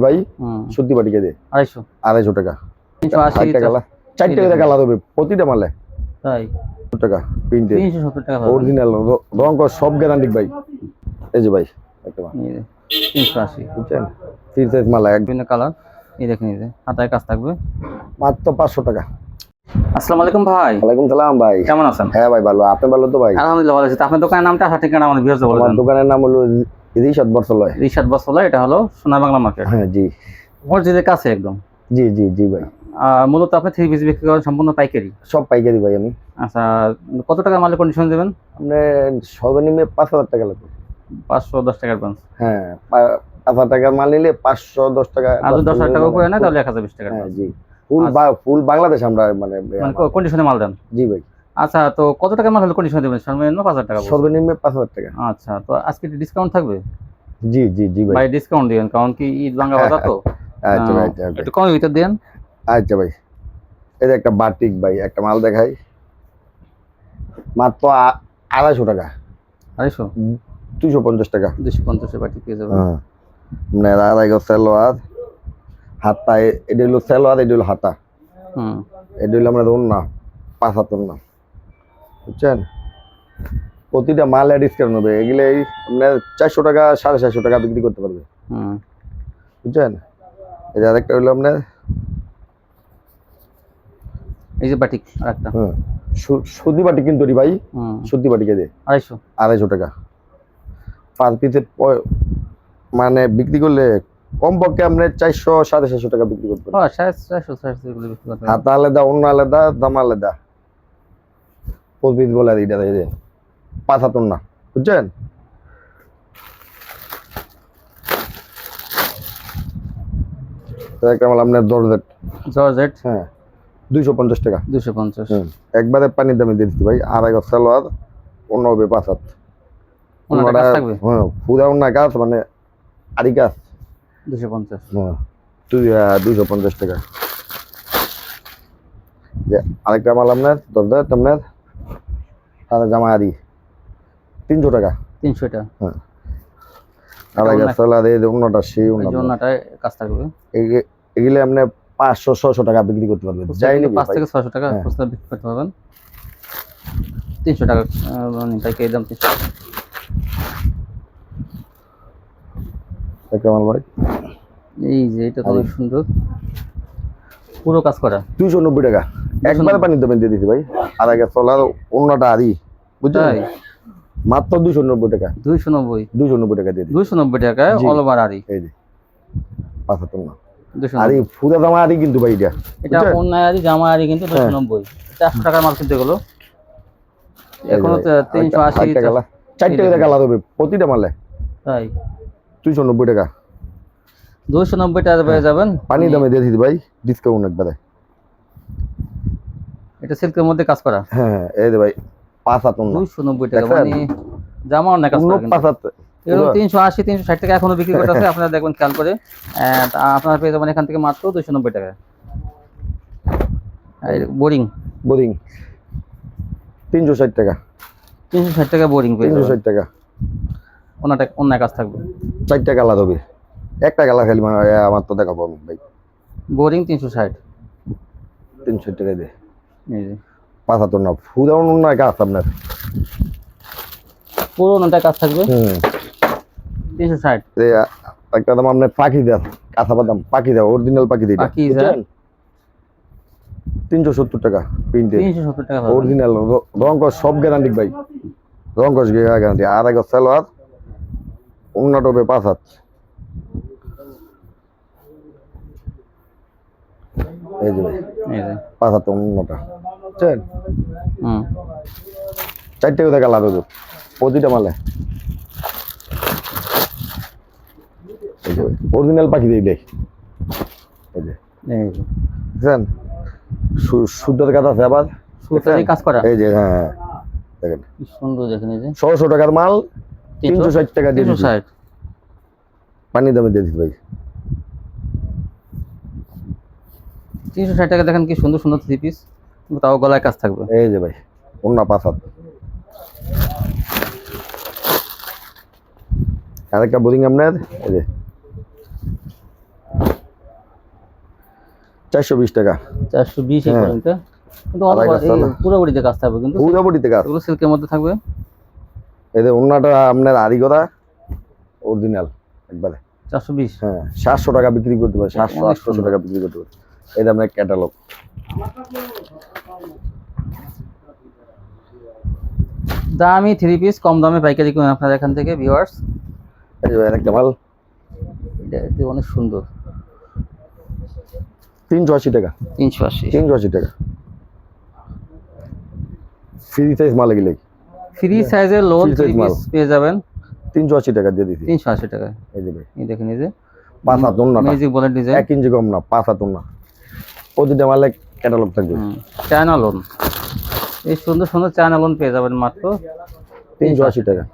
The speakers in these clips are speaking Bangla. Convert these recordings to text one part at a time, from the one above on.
ভাই সত্যি বাটিকে দে আড়াইশো। আড়াইশো টাকা। তিনশো আশি টাকা লা- চারটে করে কালার হবে প্রতিটা মালে। তাই? টাকা প্রিন্টে তিনশো সত্তর টাকা পাবেন। অরিজিনাল রং সব গ্যারান্টি ভাই। এই যে ভাই একটা মাল। এই যে, তিনশো আশি। বুঝছেন? তিন সাইজ মালা এক কালার। এই দেখেন এই হাতায় কাজ থাকবে। মাত্র পাঁচশো টাকা। আসসালামু আলাইকুম ভাই। ওয়ালাইকুম সালাম ভাই। কেমন আছেন? হ্যাঁ ভাই ভালো। আপনি ভালো তো ভাই? আলহামদুলিল্লাহ ভালো আছি। আপনার দোকানের নামটা দোকানের নাম হলো রিশাদ বর্ষলয়। রিশাদ এটা হলো সোনা বাংলা মার্কেট হ্যাঁ জি। মসজিদের কাছে একদম? জি জি জি ভাই। মূলত আপনি থ্রি পিস বিক্রি করেন সম্পূর্ণ পাইকারি? সব পাইকারি ভাই আমি। আচ্ছা কত টাকা মালের কন্ডিশন দেবেন? আপনি সর্বনিম্ন পাঁচ হাজার টাকা লাগবে। পাঁচশো দশ টাকা অ্যাডভান্স হ্যাঁ পাঁচ হাজার টাকার মাল নিলে পাঁচশো দশ টাকা আর দশ হাজার টাকা উপরে নেয় তাহলে এক হাজার বিশ টাকা হ্যাঁ জি। ফুল বা- ফুল বাংলাদেশ আমরা মানে মানে কন্ডিশনে মাল দেন? জি ভাই। আচ্ছা তো কত টাকা মাল হলে কন্ডিশন দেবেন? সর্বনিম্ন পাঁচ হাজার টাকা। সর্বনিম্ন পাঁচ হাজার টাকা। আচ্ছা তো আজকে ডিসকাউন্ট থাকবে? জি জি জি ভাই। ভাই ডিসকাউন্ট দিবেন কারণ কি ঈদ বাংলা বাজার তো? আচ্ছা ভাই আহ, আচ্ছা ভাই। একটু কমের ভিতর দেন। আচ্ছা ভাই এই একটা বাটিক ভাই একটা মাল দেখাই। মাত্র আড়াইশো টাকা। আড়াইশো? দুশো পঞ্চাশ টাকা। দুশো পঞ্চাশের বাটি পেয়ে যাবেন। হ্যাঁ। মানে আড়াই গজ সালোয়ার হাতা এটা হলো সালোয়ার এটা হলো হাতা। হুম। এটা হলো আমরা ধরুন না পাঁচ হাতের না বুঝছেন? প্রতিটা মালে ডিসকাউন্ট হবে এগুলো এই আপনার চারশো টাকা সাড়ে চারশো টাকা বিক্রি করতে পারবে। বুঝছেন? এই যে আরেকটা হলো আপনার এই যে বাটিক আরেকটা। সু- সুতি বাটি কিন্তু রি ভাই। সুতি বাটিকে দে আড়াইশো। আড়াইশো টাকা। পাঁচ পিসে মানে বিক্রি করলে কমপক্ষে আপনার চারশো সাড়ে চারশো টাকা বিক্রি করতে পারবেন। হাতা আলাদা অন্য আলাদা দাম আলাদা। পিস বলে এইটা এই যে না বুঝছেন? আপনার জর্জেট। হ্যাঁ দুইশো পঞ্চাশ টাকা। দুশো পঞ্চাশ। একবারে পানির দামে দিয়ে দিচ্ছি ভাই আড়াই গজ সালোয়ার অন্য হবে পাঁচ হাত। থাকবে? হ্যাঁ পুরা অন্য কাজ মানে আড়ি দুশো পঞ্চাশ। হ্যাঁ দুই পঞ্চাশ টাকা। যে আরেকটা মাল আপনার দরজা আপনার তাহলে জামা আদি। তিনশো টাকা। তিনশোটা হ্যাঁ। আড়াই গাছ সালাদ এই অন্যটা সেই কাজ থাকবে। এগুলো আপনি পাঁচশো ছশো টাকা বিক্রি করতে পারবেন। যাই পাঁচ থেকে ছশো টাকা হ্যাঁ। খুচরা বিক্রি করতে পারবেন। তিনশো টাকা আহ, মানে পাইকারি দাম তিনশো ভাই? এই যে এটা তো অনেক সুন্দর। পুরো কাজ করা। দুইশো নব্বই টাকা। একবারে পানি দামে দিয়ে দিছি ভাই। আড়াই গাছ সালাদ অন্যটা আদি বুঝছেন? মাত্র দুইশো নব্বই টাকা। দুইশো নব্বই? দুইশো নব্বই টাকা দিয়ে দুইশো নব্বই টাকায় জি। অল ওভার আরি এই যে। পাঁচ হাজার না আরে ফুদা দামা আদি কিন্তু ভাই এটা এটা? অন্যায় আরি জামা আরি কিন্তু দুশো হ্যাঁ। নব্বই। চারশো টাকার মাল কিন্তু এগুলো। এখনও তিনশো আশি চারটে করে কালার হবে প্রতিটা মালে। তাই? দুইশো নব্বই টাকা। দুইশো নব্বই টাকা পেয়ে যাবেন? পানির দামে দিয়ে দিদি ভাই ডিসকাউন্ট একবারে। এটা সিল্কের মধ্যে কাজ করা? হ্যাঁ এই যে ভাই পাঁচ হাত না দুইশো নব্বই টাকা মানে জামা অনেক কাজ অন্য করা পাঁচ হাত। তিনশো আশি তিনশো ষাট টাকা এখনও বিক্রি করতেছে আপনারা দেখবেন খেয়াল করে। আপনারা পেয়ে যাবেন এখান থেকে মাত্র দুইশো নব্বই টাকা। বোরিং। বোরিং। তিনশো ষাট টাকা। তিনশো ষাট টাকা বোরিং তিনশো ষাট টাকা। ওনাটা অন্যায় কাজ থাকবে। চারটা কালার হবে। একটা কালার খালি আমার তো দেখাবো আমি ভাই। বোরিং তিনশো ষাট। তিনশো টাকা দিয়ে এই যে। পাঁচ হাত না ফুদা অন্য গাছ আপনার? পুরো ওনাটা কাজ থাকবে। হুম। তিনশো ষাট একটা দাম আপনার পাখি দেয় কাঁথা বাদাম পাখি দেয় অরিজিনাল পাখি দিয়ে পাখিদা? তিনশো সত্তর টাকা প্রিন্টে তিনশো সত্তর টাকা অরিজিনাল রং কস সব গ্যারান্টি ভাই। রং কস গ্যারান্টি আর এক সালোয়ার উন্নত হবে পাঁচ হাত। এই যে ভাই পাঁচ হাত উন্নটা বুঝছেন হুম। চারটে কোথায় কালার হবে প্রতিটা মালে। অরিজিনাল পাখি দিয়ে দেখ। এই যে। এই যে। বুঝছেন সু- শুদ্ধর কাজ আছে আবার। কাজ করা? এই যে হ্যাঁ হ্যাঁ। দেখেন। কি সুন্দর দেখেন এই যে। ছশো টাকার মাল তিনশো? ষাট টাকা তিনশো ষাট? পানি দামে দিয়ে দিচ্ছি ভাই। তিনশো ষাট টাকা দেখেন কি সুন্দর সুন্দর থ্রি পিস তাও গলায় কাজ থাকবে। এই যে ভাই অন্য পাঁচ আরেকটা বোরিং আপনার? এই যে। চারশো বিশ টাকা। চারশো বিশ এই হ্যাঁ। কিন্তু? কাজ থাকবে কিন্তু কাজ। সিল্কের মধ্যে থাকবে। এদের অন্যটা আপনার অরিজিনাল একবারে। চারশো বিশ। হ্যাঁ সাতশো টাকা বিক্রি করতে পারে সাতশো আটশোশো টাকা বিক্রি করতে পারে। এটা আপনার ক্যাটালগ দামি থ্রি পিস কম দামে পাইকারি কিনুন আপনারা এখান থেকে ভিউয়ার্স একটা মাল এটা অনেক সুন্দর। তিনশো আশি টাকা। তিনশো আশি। তিনশো আশি টাকা। ফ্রি সাইজ মাল এগুলো ফ্রি সাইজের লোন থ্রি পিস পেয়ে যাবেন। তিনশো আশি টাকা দিয়ে দিছি। তিনশো আশি টাকায়। এই যে এই দেখেন এই যে। পাঁচ হাত না। ম্যাজিক বলের ডিজাইন এক ইঞ্চি কম না পাঁচ হাত না প্রতিটা মালে ক্যাটালগ থাকবে। চায়না লোন এই সুন্দর সুন্দর চায়না লোন পেয়ে যাবেন মাত্র তিনশো আশি টাকা।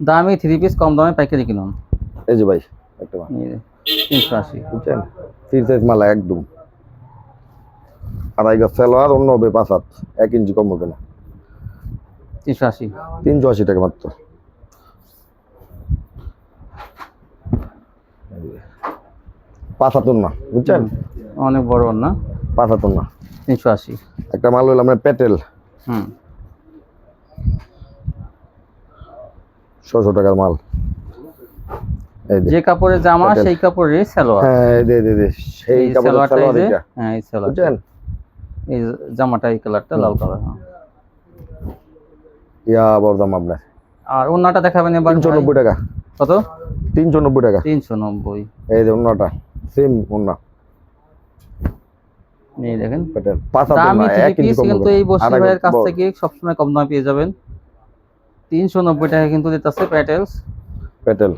দামি থ্রি পিস কম দামে পাইকারি কিনুন। এই যে ভাই একটা তিনশো আশি। বুঝছেন? সাইজ মাল একদম। আড়াই গাছ সালোয়ার অন্য হবে পাঁচ হাত। এক ইঞ্চি কম হবে না। তিনশো আশি। তিনশো আশি টাকা মাত্র। পাঁচ হাতুন না বুঝছেন? অনেক বড় না পাঁচ হাতুন না তিনশো আশি। একটা মাল হলো আমরা পেটেল। হুম। ছশো টাকার মাল। যে কাপড়ের জামা সেই কাপড়ের সালোয়ার। হ্যাঁ যে, এই যে, সেই এই সালোয়ার এটা। হ্যাঁ এই সালোয়ার বুঝছেন? এই জামাটা এই কালারটা লাল কালার ইয়া বড় দাম আপনার। আর ওন্নাটা দেখাবেন এবার তিনশো ভাই। নব্বই টাকা। কত? তিনশো নব্বই টাকা। তিনশো নব্বই। এই যে অন্যটা সেম অন্য এই দেখেন। পেটেল পাঁচ হাতুন দামি থ্রি পিস কম কিন্তু এই বসি ভাইয়ের কাছ থেকে সবসময় কম দামে পেয়ে যাবেন। তিনশো নব্বই টাকা কিন্তু দিতেছে প্যাটেলস পেটেল।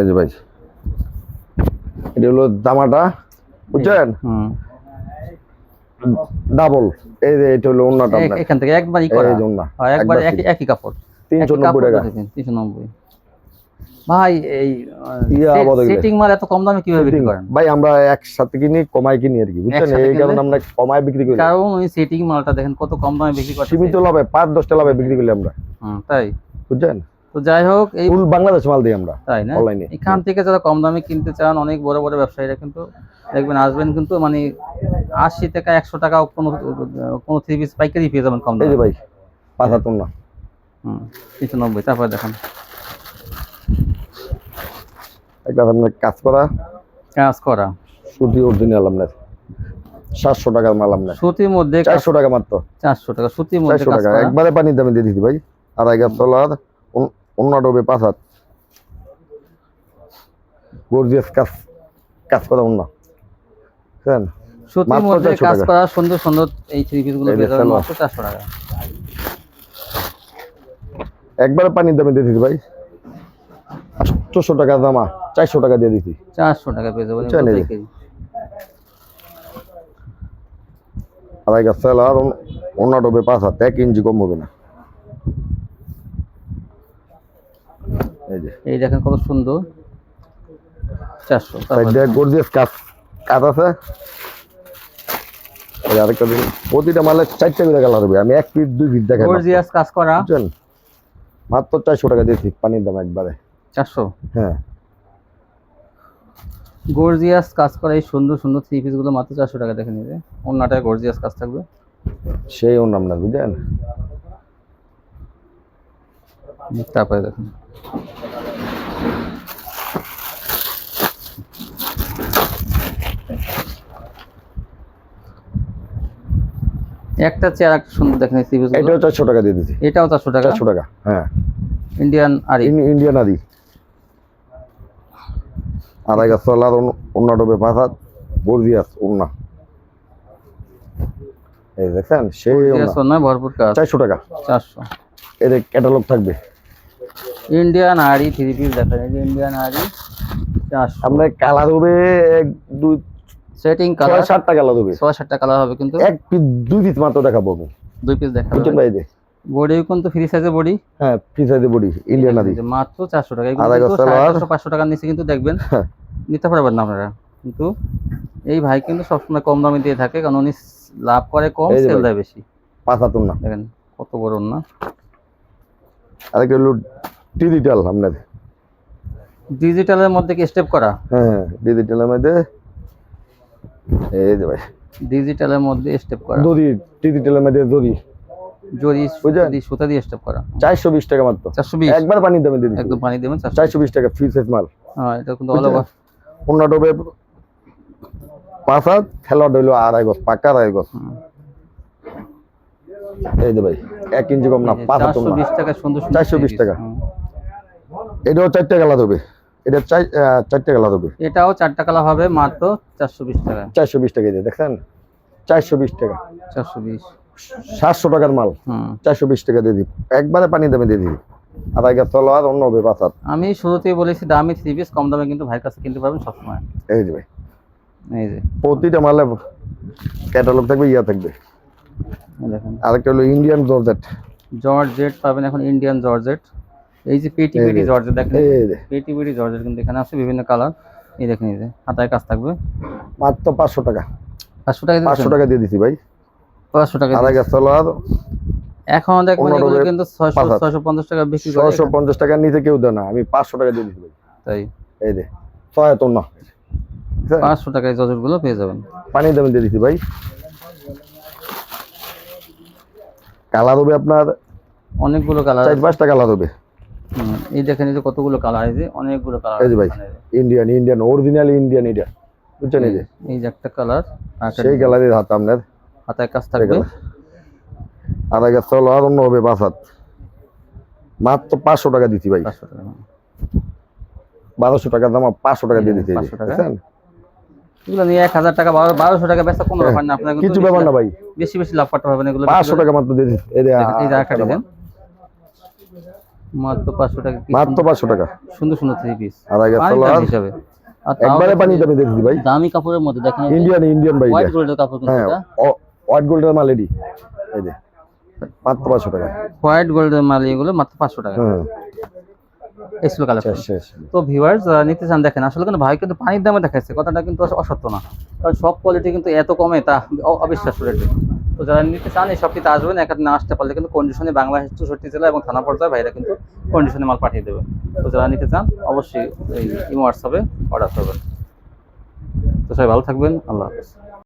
এই যে ভাই এটা হলো দামাটা বুঝছেন? ডাবল। এই যে এটা হলো এখান থেকে একবারই করা। এই যে অন্য একবার একবার একই কাপড়। টাকা। দেখেন, তিনশো নব্বই। ভাই এই। সেটিং মাল এত কম দামে কীভাবে বিক্রি করেন? ভাই আমরা একসাথে কিনি কমাই কিনি আর কি বুঝছেন? এই কারণে আমরা কমাই বিক্রি করি। কারণ ওই সেটিং মালটা দেখেন কত কম দামে বিক্রি করছে সীমিত লাভে পাঁচ দশটা লাভে বিক্রি করি আমরা। তাই। বুঝছেন? তো যাই হোক এই ফুল বাংলাদেশ মাল দিই আমরা তাই না? অনলাইনে এখান থেকে যারা কম দামে কিনতে চান অনেক বড় বড় ব্যবসায়ীরা কিন্তু দেখবেন আসবেন কিন্তু মানে আশি টাকা একশো টাকা কোনো কোনো থ্রি পিস পাইকারি পেয়ে যাবেন কম দামে। ভাই পাঁচ হাতুন না। হুম তিনশো নব্বই তারপরে দেখেন। একটা আপনার কাজ করা। কাজ করা। সুতি অরিজিনাল আপনার সাতশো টাকার মাল আপনার সুতির মধ্যে চারশো টাকা মাত্র। চারশো টাকা। সুতির মধ্যে চারশো টাকা। একবারে পানির দামে দিয়ে দিচ্ছি ভাই। আড়াই গাছ তলার অন্য ডবে পাঁচ হাত। গর্জিয়াস কাজ কাজ করা অন্য। বুঝছেন সুতির মধ্যে 400 কাজ। করা সুন্দর সুন্দর এই থ্রি পিসগুলো এই যে পেয়ে যাবেন সালোয়ার। মাত্র চারশো টাকা। একবারে পানির দামে দিয়ে দিচ্ছি ভাই। আটশোশো টাকা দামা চারশো টাকা দিয়ে দিচ্ছি চারশো টাকা পেয়ে যাবেন বুঝছেন এগুলো এই যে? আড়াই গাছ তলার অন্য ডবে পাঁচ হাত এক ইঞ্চি কম হবে না। এই দেখেন কত সুন্দর। চারশো গর্জিয়াস কাজ কাজ আছে। এই আরেকটা দিন প্রতিটা মালের চারটে করে কালার হবে। আমি এক পিস দুই মাত্র। গর্জিয়াস কাজ করা। মাত্র চারশো টাকা দিয়েছি পানির দাম একবারে। চারশো? হ্যাঁ। গর্জিয়াস কাজ করা এই সুন্দর সুন্দর থ্রি পিসগুলো মাত্র চারশো টাকা দেখে নিবে। অন্যটায় গর্জিয়াস কাজ থাকবে। সেই অন্য আপনার বুঝলেন? তারপরে দেখুন। একটা চেয়ার একটা সুন্দর দেখেন থ্রি পিস এটাও চারশো টাকা দিয়ে দিচ্ছি এটাও চারশো টাকা? চারশো টাকা হ্যাঁ। ইন্ডিয়ান আর ইন্ডিয়ান আদি আড়াই গাছ তলার অন্য ডবে পাঁচ হাত গর্জিয়াস অন্য এই দেখছেন সেই ভরপুর কাজ। চারশো টাকা। চারশো। এর ক্যাটালগ থাকবে। ইন্ডিয়ান আড়ি থ্রি পিস দেখেন এই যে ইন্ডিয়ান আড়ি চারশো। আপনার কালার হবে এক দুই সেটিং কালার সাতটা কালার হবে। ছয় সাতটা কালার হবে কিন্তু। এক পিস দুই পিস মাত্র দেখাবো আমি। দুই পিস দেখা বুঝছেন ভাই? বডি কিন্তু ফ্রি সাইজের বডি? হ্যাঁ ফ্রি সাইজে বডি ইন্ডিয়ান আদি। মাত্র চারশো টাকা। এগুলো আড়াই কিন্তু গজ সালোয়ার। সাড়ে চারশো পাঁচশো টাকার নিচে কিন্তু দেখবেন। হ্যাঁ। নিতে পারবেন না আপনারা। কিন্তু এই ভাই কিন্তু সবসময় কম দামে দিয়ে থাকে কারণ উনি লাভ করে কম সেল দেয় বেশি। পাঁচ হাতুন না দেখেন কত বড় না আরেকটা হলো ডিজিটাল আপনার ডিজিটালের মধ্যে কি স্টেপ করা? হ্যাঁ ডিজিটালের মধ্যে। এই যে ভাই। ডিজিটালের মধ্যে স্টেপ করা। দড়ি ডিজিটালের মধ্যে দড়ি জরি? সুতা দিয়ে করা। বিশ টাকা মাত্র। চারশো বিশ? একবার পানি দামে দিয়ে একদম পানি দেবেন চারশো চারশো টাকা ফ্রি সেট মাল। হ্যাঁ এটা কিন্তু অল ওভার পনেরো ডবে পাঁচ হাত খেলোয়াড় হইল আড়াই গজ পাকা আড়াই গজ। এই যে ভাই এক ইঞ্চি কম না পাঁচ হাত বিশ টাকা সুন্দর সুন্দর 420 টাকা। এটাও চারটে হবে এটা চার চারটে হবে এটাও চারটা হবে মাত্র চারশো বিশ টাকা। চারশো বিশ টাকা দিয়ে দেখছেন? চারশো বিশ টাকা। চারশো বিশ। সাতশো টাকার মাল। চারশো বিশ টাকা দিয়ে দিই। একবারে পানি দামে দিয়ে তলো আর অন্য হবে পাঁচ আমি শুরুতেই বলেছি দামি থ্রি পিস কম দামে কিন্তু ভাইয়ের কাছে কিনতে পারবেন সবসময়। এই যে ভাই। এই যে। প্রতিটা মালে ক্যাটালগ থাকবে ইয়া থাকবে। দেখেন। আরেকটা হলো ইন্ডিয়ান জর্জেট জর্জেট পাবেন এখন ইন্ডিয়ান জর্জেট এই যে পেটি পেটি জর্জেট দেখেন। পেটি পেটি জর্জেট কিন্তু এখানে আছে বিভিন্ন কালার। এই দেখেন এই যে। হাতায় কাজ থাকবে। মাত্র পাঁচশো টাকা। পাঁচশো টাকা পাঁচশো টাকা দিয়ে দিছি ভাই। পাঁচশো টাকা আড়াই গাছ এখন দেখবেন এগুলো কিন্তু টাকা করে পঞ্চাশ টাকার নিচে কেউ দেয় না আমি পাঁচশো টাকা দিয়ে ভাই তাই? এই ছয় হাত না। পাঁচশো টাকায় জর্জেটগুলো পেয়ে যাবেন। পানি দামে দিয়ে দিছি ভাই। কালার হবে আপনার অনেকগুলো কালার চার পাঁচটা কালার হবে। এই দেখেন এই যে কতগুলো কালার যে অনেকগুলো কালার এই যে ভাই ইন্ডিয়ান ইন্ডিয়ান অরিজিনাল ইন্ডিয়ান এটা। বুঝছেন এই যে? এই যে একটা কালার সেই কালারের হাত আপনার। হাতায় কাজ থাকবে? আর অন্য হবে মাত্র পাঁচশো টাকা দিচ্ছি ভাই। বারোশো টাকা দাম পাঁচশো টাকা দিয়ে দিচ্ছি এই যে, 500 টাকা। বুঝছেন? এগুলো নিয়ে এক হাজার টাকা বারোশো টাকা বেচা কোনো ব্যাপার না আপনার কিছু ব্যাপার না ভাই। বেশি বেশি লাভ করতে পারবেন এগুলো। পাঁচশো টাকা মাত্র দিয়ে এই পাঁচশো টাকা মাত্র পাঁচশো টাকা। সুন্দর সুন্দর থ্রি পিস আড়াই গাছ পানি তলো দাম আর হিসাবে। একবারে পানি দামে দিয়ে দিচ্ছি ভাই। দামি কাপড়ের মধ্যে দেখেন ইন্ডিয়ান ইন্ডিয়ান ভাই হোয়াইট গোল্ডের কাপড় কিন্তু হ্যাঁ হোয়াইট গোল্ডের মাল এডি এই যে মাত্র পাঁচশো টাকা। হোয়াইট গোল্ডের মাল এগুলো মাত্র পাঁচশো টাকা। হ্যাঁ ছিল কালেকশন তো ভিউয়ার্স যারা নিতে চান দেখেন আসলে কিন্তু ভাই কিন্তু পানির দামে দেখাচ্ছে কথাটা কিন্তু অসত্য না। কারণ সব কোয়ালিটি কিন্তু এত কমে তা অবিশ্বাস্য রেটে তো যারা নিতে চান এই সবটিতে আসবেন এখানে না আসতে পারলে কিন্তু কন্ডিশনে বাংলাদেশ চৌষট্টি জেলা এবং থানা পর্যায়ে ভাইরা কিন্তু কন্ডিশনে মাল পাঠিয়ে দেবে। তো যারা নিতে চান অবশ্যই এই ইমো হোয়াটসঅ্যাপে অর্ডার করবেন। তো সবাই ভালো থাকবেন আল্লাহ হাফেজ।